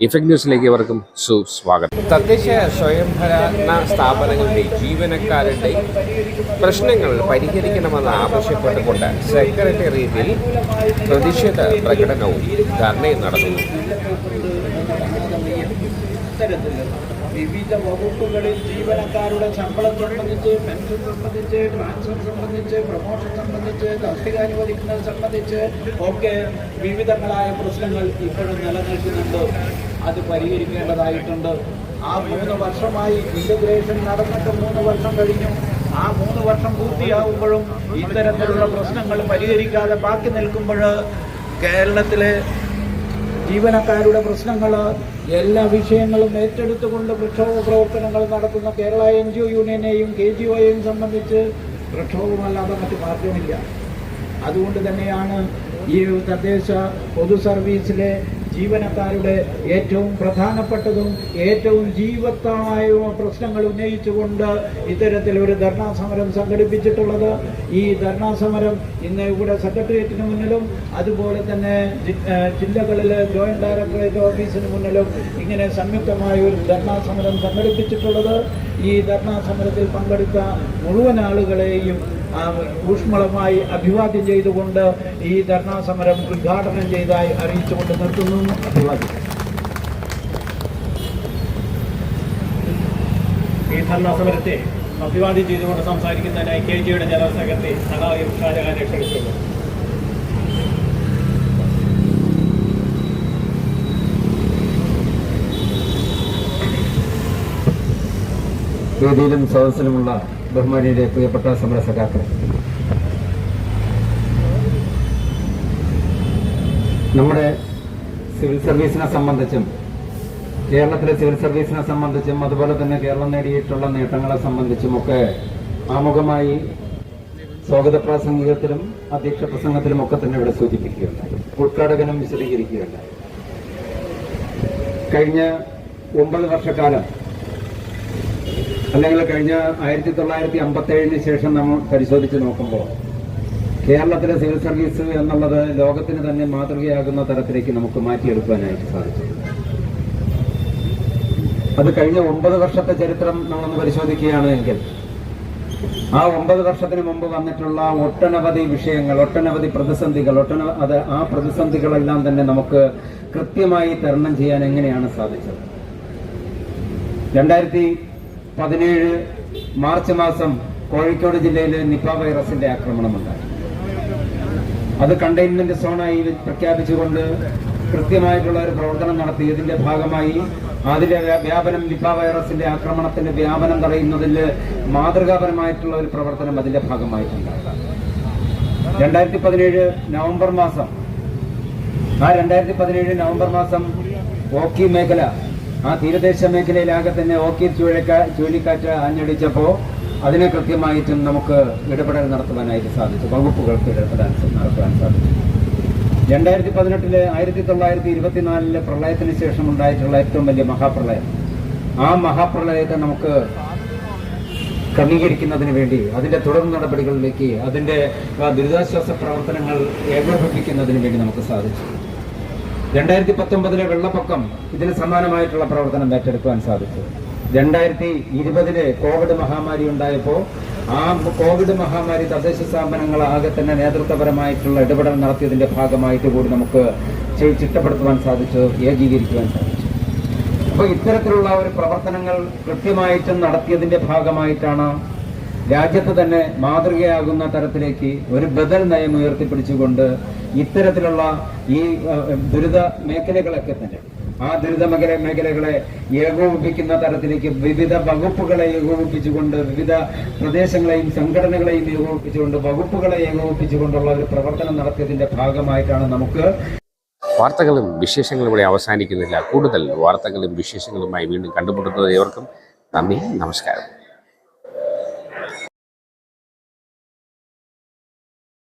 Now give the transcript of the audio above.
Effect ന്യൂസിലേക്ക് ഇവർക്കും സുസ്വാഗതം. തദ്ദേശ സ്വയംഭരണ സ്ഥാപനങ്ങളുടെ ജീവനക്കാരുടെ പ്രശ്നങ്ങൾ പരിഹരിക്കണമെന്ന് ആവശ്യപ്പെട്ടുകൊണ്ട് സെക്രട്ടേറിയറ്റിൽ പ്രതിഷേധ പ്രകടനവും ധർണയും നടന്നു. വിവിധ വകുപ്പുകളിൽ ജീവനക്കാരുടെ ശമ്പളം സംബന്ധിച്ച് പെൻഷൻ സംബന്ധിച്ച് ട്രാൻസ്ഫർ സംബന്ധിച്ച് പ്രൊമോഷൻ സംബന്ധിച്ച് തസ്തിക അനുവദിക്കുന്നത് സംബന്ധിച്ച് ഒക്കെ വിവിധങ്ങളായ പ്രശ്നങ്ങൾ ഇപ്പോഴും നിലനിൽക്കുന്നുണ്ട്. അത് പരിഹരിക്കേണ്ടതായിട്ടുണ്ട്. ആ മൂന്ന് വർഷമായി ഇന്റഗ്രേഷൻ നടന്നിട്ട് മൂന്ന് വർഷം കഴിഞ്ഞു. ആ മൂന്ന് വർഷം പൂർത്തിയാകുമ്പോഴും ഇത്തരത്തിലുള്ള പ്രശ്നങ്ങൾ പരിഹരിക്കാതെ ബാക്കി നിൽക്കുമ്പോൾ കേരളത്തിലെ ജീവനക്കാരുടെ പ്രശ്നങ്ങൾ എല്ലാ വിഷയങ്ങളും ഏറ്റെടുത്തുകൊണ്ട് പ്രക്ഷോഭ പ്രവർത്തനങ്ങൾ നടത്തുന്ന കേരള എൻ ജി ഒ യൂണിയനെയും കെ ജി ഒയെയും സംബന്ധിച്ച് പ്രക്ഷോഭമല്ലാതെ മറ്റു മാർഗമില്ല അതുകൊണ്ട് തന്നെയാണ് ഈ തദ്ദേശ പൊതു സർവീസിലെ ജീവനക്കാരുടെ ഏറ്റവും പ്രധാനപ്പെട്ടതും ഏറ്റവും ജീവത്തമായ പ്രശ്നങ്ങൾ ഉന്നയിച്ചുകൊണ്ട് ഇത്തരത്തിൽ ഒരു ധർണാ സമരം സംഘടിപ്പിച്ചിട്ടുള്ളത്. ഈ ധർണാ സമരം ഇന്ന് ഇവിടെ സെക്രട്ടേറിയറ്റിന് മുന്നിലും അതുപോലെ തന്നെ ജില്ലകളിൽ ജോയിന്റ് ഡയറക്ടറേറ്റ് ഓഫീസിന് മുന്നിലും ഇങ്ങനെ സംയുക്തമായ ഒരു ധർണാ സമരം സംഘടിപ്പിച്ചിട്ടുള്ളത്. ഈ ധർണാ സമരത്തിൽ പങ്കെടുത്ത മുഴുവൻ ആളുകളെയും ഊഷ്മളമായി അഭിവാദ്യം ചെയ്തുകൊണ്ട് ഈ ധർണാ സമരം ഉദ്ഘാടനം ചെയ്തായി അറിയിച്ചുകൊണ്ട് നിർത്തുന്നു. അഭിവാദ്യം ഈ ധർണാ സമരത്തെ അഭിവാദ്യം ചെയ്തുകൊണ്ട് സംസാരിക്കുന്നതിനായി കെ ജിയുടെ ജനറൽ സെക്രട്ടറി സഹായം ക്ഷണിക്കുന്നു. വേദിയിലും സദസ്സിലുമുള്ള ബഹുമാനിയുടെ പ്രിയപ്പെട്ട സമര സഖാക്കൾ നമ്മുടെ സിവിൽ സർവീസിനെ സംബന്ധിച്ചും കേരളത്തിലെ സിവിൽ സർവീസിനെ സംബന്ധിച്ചും അതുപോലെ തന്നെ കേരളം നേടിയിട്ടുള്ള നേട്ടങ്ങളെ സംബന്ധിച്ചുമൊക്കെ ആമുഖമായി സ്വാഗത പ്രാസംഗികത്തിലും അധ്യക്ഷ പ്രസംഗത്തിലും ഒക്കെ തന്നെ ഇവിടെ സൂചിപ്പിക്കുകയുണ്ടായി. ഉദ്ഘാടകനും വിശദീകരിക്കുകയുണ്ടായി. കഴിഞ്ഞ ഒമ്പത് വർഷക്കാലം അല്ലെങ്കിൽ കഴിഞ്ഞ ആയിരത്തി തൊള്ളായിരത്തി അമ്പത്തി ഏഴിന് ശേഷം നമ്മൾ പരിശോധിച്ച് നോക്കുമ്പോൾ കേരളത്തിലെ സിവിൽ സർവീസ് എന്നുള്ളത് ലോകത്തിന് തന്നെ മാതൃകയാകുന്ന തരത്തിലേക്ക് നമുക്ക് മാറ്റിയെടുക്കാനായിട്ട് സാധിച്ചു. അത് കഴിഞ്ഞ ഒമ്പത് വർഷത്തെ ചരിത്രം നമ്മളൊന്ന് പരിശോധിക്കുകയാണ് എങ്കിൽ ആ ഒമ്പത് വർഷത്തിന് മുമ്പ് വന്നിട്ടുള്ള ഒട്ടനവധി വിഷയങ്ങൾ ഒട്ടനവധി പ്രതിസന്ധികൾ ഒട്ടന അത് ആ പ്രതിസന്ധികളെല്ലാം തന്നെ നമുക്ക് കൃത്യമായി തരണം ചെയ്യാൻ എങ്ങനെയാണ് സാധിച്ചത്? രണ്ടായിരത്തി പതിനേഴ് മാർച്ച് മാസം കോഴിക്കോട് ജില്ലയിൽ നിപ വൈറസിന്റെ ആക്രമണമുണ്ടായി. അത് കണ്ടെയ്ൻമെന്റ് സോണായി പ്രഖ്യാപിച്ചുകൊണ്ട് കൃത്യമായിട്ടുള്ള ഒരു പ്രവർത്തനം നടത്തി. ഇതിന്റെ ഭാഗമായി അതിലെ വ്യാപനം നിപ വൈറസിന്റെ ആക്രമണത്തിന്റെ വ്യാപനം തടയുന്നതിൽ മാതൃകാപരമായിട്ടുള്ള ഒരു പ്രവർത്തനം അതിന്റെ ഭാഗമായിട്ടുണ്ടാകാം രണ്ടായിരത്തി പതിനേഴ് നവംബർ മാസം ആ രണ്ടായിരത്തി പതിനേഴ് നവംബർ മാസം ഓക്കി മേഖല ആ തീരദേശ മേഖലയിലാകെ തന്നെ ഓക്കി ചുഴലിക്കാ ചുഴലിക്കാറ്റ് അഞ്ഞടിച്ചപ്പോൾ അതിനെ കൃത്യമായിട്ടും നമുക്ക് ഇടപെടൽ നടത്തുവാനായിട്ട് സാധിച്ചു. വകുപ്പുകൾക്ക് ഇടപെടാൻ നടത്തുവാൻ സാധിച്ചു. രണ്ടായിരത്തി പതിനെട്ടിലെ ആയിരത്തി തൊള്ളായിരത്തി ഇരുപത്തിനാലിലെ പ്രളയത്തിന് ശേഷം ഉണ്ടായിട്ടുള്ള ഏറ്റവും വലിയ മഹാപ്രളയം. ആ മഹാപ്രളയത്തെ നമുക്ക് ക്രമീകരിക്കുന്നതിന് വേണ്ടി അതിന്റെ തുടർ നടപടികളിലേക്ക് അതിന്റെ ദുരിതാശ്വാസ പ്രവർത്തനങ്ങൾ ഏകോപിപ്പിക്കുന്നതിന് വേണ്ടി നമുക്ക് സാധിച്ചു. രണ്ടായിരത്തി പത്തൊമ്പതിലെ വെള്ളപ്പൊക്കം ഇതിന് സമാനമായിട്ടുള്ള പ്രവർത്തനം ഏറ്റെടുക്കുവാൻ സാധിച്ചു. രണ്ടായിരത്തി ഇരുപതിലെ കോവിഡ് മഹാമാരി ഉണ്ടായപ്പോൾ ആ കോവിഡ് മഹാമാരി തദ്ദേശ സ്ഥാപനങ്ങൾ ആകെ തന്നെ നേതൃത്വപരമായിട്ടുള്ള ഇടപെടൽ നടത്തിയതിന്റെ ഭാഗമായിട്ട് കൂടി നമുക്ക് ചിട്ടപ്പെടുത്തുവാൻ സാധിച്ചു ഏകീകരിക്കുവാൻ സാധിച്ചു. അപ്പോൾ ഇത്തരത്തിലുള്ള ഒരു പ്രവർത്തനങ്ങൾ കൃത്യമായിട്ടും നടത്തിയതിന്റെ ഭാഗമായിട്ടാണ് രാജ്യത്ത് തന്നെ മാതൃകയാകുന്ന തരത്തിലേക്ക് ഒരു ബദൽ നയം ഉയർത്തിപ്പിടിച്ചുകൊണ്ട് ഇത്തരത്തിലുള്ള ഈ ദുരിത മേഖലകളൊക്കെ തന്നെ ആ ദുരിത മേഖല മേഖലകളെ ഏകോപിപ്പിക്കുന്ന തരത്തിലേക്ക് വിവിധ വകുപ്പുകളെ ഏകോപിപ്പിച്ചുകൊണ്ട് വിവിധ പ്രദേശങ്ങളെയും സംഘടനകളെയും ഏകോപിപ്പിച്ചുകൊണ്ട് വകുപ്പുകളെ ഏകോപിപ്പിച്ചുകൊണ്ടുള്ള ഒരു പ്രവർത്തനം നടത്തിയതിന്റെ ഭാഗമായിട്ടാണ് നമുക്ക് വാർത്തകളും വിശേഷങ്ങളും ഇവിടെ അവസാനിക്കുന്നില്ല. കൂടുതൽ വാർത്തകളും വിശേഷങ്ങളുമായി വീണ്ടും കണ്ടുമുട്ടുന്നത് ഏവർക്കും നന്ദി നമസ്കാരം.